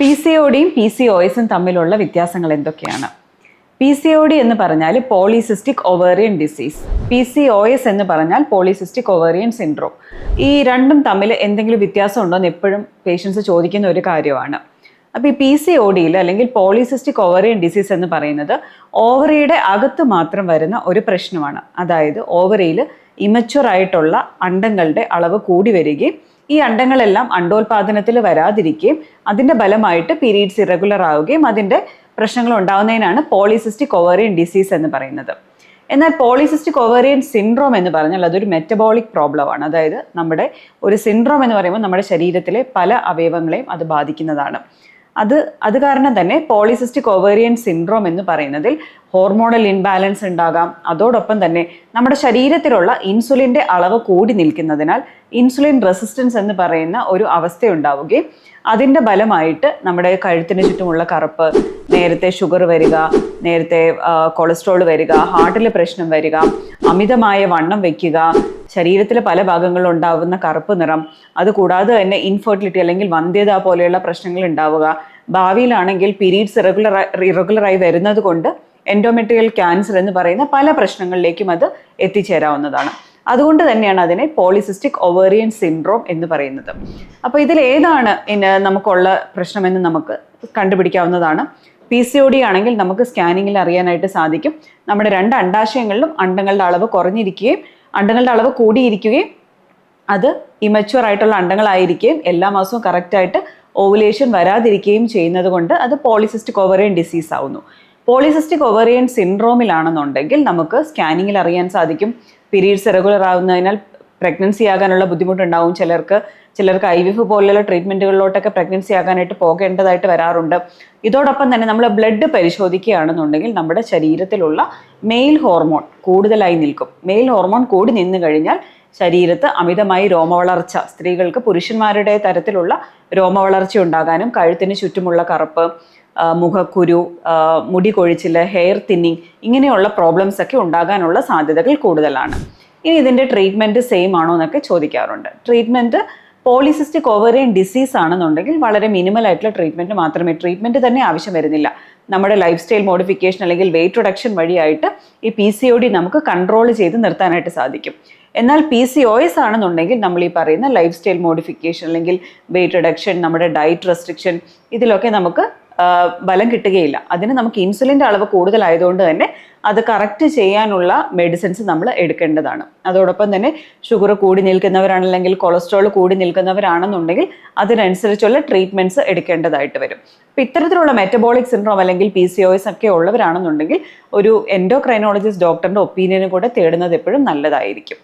P C O ഡിയും P C O എസും തമ്മിലുള്ള വ്യത്യാസങ്ങൾ എന്തൊക്കെയാണ്? പി സി ഒ ഡി എന്ന് പറഞ്ഞാൽ polycystic ovarian disease P C O S എന്ന് പറഞ്ഞാൽ പോളിസിസ്റ്റിക് ഒവേറിയൻ സിൻഡ്രോം ഈ രണ്ടും തമ്മിൽ എന്തെങ്കിലും വ്യത്യാസം ഉണ്ടോ എന്ന് എപ്പോഴും പേഷ്യൻസ് ചോദിക്കുന്ന ഒരു കാര്യമാണ്. അപ്പോൾ ഈ പി സി ഒ ഡിയിൽ അല്ലെങ്കിൽ പോളിസിസ്റ്റിക് ഓവറിയൻ ഡിസീസ് എന്ന് പറയുന്നത് ഓവറിയുടെ അകത്ത് മാത്രം വരുന്ന ഒരു പ്രശ്നമാണ്. അതായത് ഓവറിയിൽ ഇമച്വർ ആയിട്ടുള്ള അണ്ടങ്ങളുടെ അളവ് കൂടി വരികയും ഈ അണ്ടങ്ങളെല്ലാം അണ്ടോൽപാദനത്തിൽ വരാതിരിക്കുകയും അതിന്റെ ഫലമായിട്ട് പീരീഡ്സ് ഇറഗുലർ ആവുകയും അതിന്റെ പ്രശ്നങ്ങൾ ഉണ്ടാകുന്നതിനാണ് പോളിസിസ്റ്റിക് ഓവറിയൻ ഡിസീസ് എന്ന് പറയുന്നത്. എന്നാൽ പോളിസിസ്റ്റിക് ഓവറിയൻ സിൻഡ്രോം എന്ന് പറഞ്ഞാൽ അതൊരു മെറ്റബോളിക് പ്രോബ്ലമാണ് അതായത് നമ്മുടെ ഒരു സിൻഡ്രോം എന്ന് പറയുമ്പോൾ നമ്മുടെ ശരീരത്തിലെ പല അവയവങ്ങളെയും അത് ബാധിക്കുന്നതാണ്. അത് അത് കാരണം തന്നെ പോളിസിസ്റ്റിക് ഓവേറിയൻ സിൻഡ്രോം എന്ന് പറയുന്നതിൽ ഹോർമോണൽ ഇൻബാലൻസ് ഉണ്ടാകാം. അതോടൊപ്പം തന്നെ നമ്മുടെ ശരീരത്തിലുള്ള ഇൻസുലിന്റെ അളവ് കൂടി നിൽക്കുന്നതിനാൽ ഇൻസുലിൻ റെസിസ്റ്റൻസ് എന്ന് പറയുന്ന ഒരു അവസ്ഥ ഉണ്ടാവുകയും അതിന്റെ ഫലമായിട്ട് നമ്മുടെ കഴുത്തിന് ചുറ്റുമുള്ള കറുപ്പ് നേരത്തെ ഷുഗർ വരിക നേരത്തെ കൊളസ്ട്രോൾ വരിക ഹാർട്ടിൽ പ്രശ്നം വരിക അമിതമായ വണ്ണം വയ്ക്കുക ശരീരത്തിലെ പല ഭാഗങ്ങളിലും ഉണ്ടാവുന്ന കറുപ്പ് നിറം അതുകൂടാതെ തന്നെ ഇൻഫെർട്ടിലിറ്റി അല്ലെങ്കിൽ വന്ധ്യത പോലെയുള്ള പ്രശ്നങ്ങൾ ഉണ്ടാവുക. ഭാവിയിലാണെങ്കിൽ പീരീഡ്സ് ഇറഗുലർ ഇറഗുലറായി വരുന്നത് കൊണ്ട് എൻഡോമെട്രിയൽ ക്യാൻസർ എന്ന് പറയുന്ന പല പ്രശ്നങ്ങളിലേക്കും അത് എത്തിച്ചേരാവുന്നതാണ്. അതുകൊണ്ട് തന്നെയാണ് അതിനെ പോളിസിസ്റ്റിക് ഒവേറിയൻ സിൻഡ്രോം എന്ന് പറയുന്നത്. അപ്പോൾ ഇതിൽ ഏതാണ് നമുക്കുള്ള പ്രശ്നമെന്ന് നമുക്ക് കണ്ടുപിടിക്കാവുന്നതാണ്. പി സി ഒ ഡി ആണെങ്കിൽ നമുക്ക് സ്കാനിങ്ങിൽ അറിയാനായിട്ട് സാധിക്കും. നമ്മുടെ രണ്ട് അണ്ടാശയങ്ങളിലും അണ്ടങ്ങളുടെ അളവ് കുറഞ്ഞിരിക്കുകയും അണ്ടങ്ങളുടെ അളവ് കൂടിയിരിക്കുകയും അത് ഇമച്വർ ആയിട്ടുള്ള അണ്ടങ്ങളായിരിക്കുകയും എല്ലാ മാസവും കറക്റ്റായിട്ട് ഓവുലേഷൻ വരാതിരിക്കുകയും ചെയ്യുന്നത് കൊണ്ട് അത് പോളിസിസ്റ്റിക് ഓവറിയൻ ഡിസീസ് ആവുന്നു. പോളിസിസ്റ്റിക് ഓവറിയൻ സിൻഡ്രോമിലാണെന്നുണ്ടെങ്കിൽ നമുക്ക് സ്കാനിങ്ങിൽ അറിയാൻ സാധിക്കും. പീരീഡ്സ് റെഗുലർ ആവുന്നതിനാൽ പ്രഗ്നൻസി ആകാനുള്ള ബുദ്ധിമുട്ടുണ്ടാവും. ചിലർക്ക് ചിലർക്ക് ഐ വി എഫ് പോലെയുള്ള ട്രീറ്റ്മെന്റുകളിലോട്ടൊക്കെ പ്രഗ്നൻസി ആകാനായിട്ട് പോകേണ്ടതായിട്ട് വരാറുണ്ട്. ഇതോടൊപ്പം തന്നെ നമ്മൾ ബ്ലഡ് പരിശോധിക്കുകയാണെന്നുണ്ടെങ്കിൽ നമ്മുടെ ശരീരത്തിലുള്ള മെയിൽ ഹോർമോൺ കൂടുതലായി നിൽക്കും. മെയിൽ ഹോർമോൺ കൂടി നിന്നു കഴിഞ്ഞാൽ ശരീരത്ത് അമിതമായി രോമവളർച്ച സ്ത്രീകൾക്ക് പുരുഷന്മാരുടെ തരത്തിലുള്ള രോമവളർച്ച ഉണ്ടാകാനും കഴുത്തിന് ചുറ്റുമുള്ള കറുപ്പ് മുഖക്കുരു മുടി കൊഴിച്ചിൽ ഹെയർ തിന്നിങ് ഇങ്ങനെയുള്ള പ്രോബ്ലംസ് ഒക്കെ ഉണ്ടാകാനുള്ള സാധ്യതകൾ കൂടുതലാണ്. ഇനി ഇതിന്റെ ട്രീറ്റ്മെന്റ് സെയിം ആണോ എന്നൊക്കെ ചോദിക്കാറുണ്ട്. ട്രീറ്റ്മെന്റ് പോളിസിസ്റ്റിക് ഓവറിയൻ ഡിസീസ് ആണെന്നുണ്ടെങ്കിൽ വളരെ മിനിമൽ ആയിട്ടുള്ള ട്രീറ്റ്മെന്റ് മാത്രമേ ട്രീറ്റ്മെന്റ് തന്നെ ആവശ്യം വരുന്നില്ല. നമ്മുടെ ലൈഫ് സ്റ്റൈൽ മോഡിഫിക്കേഷൻ അല്ലെങ്കിൽ വെയിറ്റ് റിഡക്ഷൻ വഴിയായിട്ട് ഈ പി സി ഒ ഡി നമുക്ക് കൺട്രോൾ ചെയ്ത് നിർത്താനായിട്ട് സാധിക്കും. എന്നാൽ പി സി ഒ എസ് ആണെന്നുണ്ടെങ്കിൽ നമ്മൾ ഈ പറയുന്ന ലൈഫ് സ്റ്റൈൽ മോഡിഫിക്കേഷൻ അല്ലെങ്കിൽ വെയിറ്റ് റിഡക്ഷൻ നമ്മുടെ ഡയറ്റ് റെസ്ട്രിക്ഷൻ ഇതിലൊക്കെ നമുക്ക് ബലം കിട്ടുകയില്ല. അതിന് നമുക്ക് ഇൻസുലിന്റെ അളവ് കൂടുതലായതുകൊണ്ട് തന്നെ അത് കറക്റ്റ് ചെയ്യാനുള്ള മെഡിസിൻസ് നമ്മൾ എടുക്കേണ്ടതാണ്. അതോടൊപ്പം തന്നെ ഷുഗർ കൂടി നിൽക്കുന്നവരാണല്ലെങ്കിൽ കൊളസ്ട്രോൾ കൂടി നിൽക്കുന്നവരാണെന്നുണ്ടെങ്കിൽ അതിനനുസരിച്ചുള്ള ട്രീറ്റ്മെന്റ്സ് എടുക്കേണ്ടതായിട്ട് വരും. അപ്പം ഇത്തരത്തിലുള്ള മെറ്റബോളിക് സിൻഡ്രോം അല്ലെങ്കിൽ പി സി ഒ എസ് ഒക്കെ ഉള്ളവരാണെന്നുണ്ടെങ്കിൽ ഒരു എൻഡോക്രൈനോളജിസ്റ്റ് ഡോക്ടറിന്റെ ഒപ്പീനിയനും കൂടെ തേടുന്നത് എപ്പോഴും നല്ലതായിരിക്കും.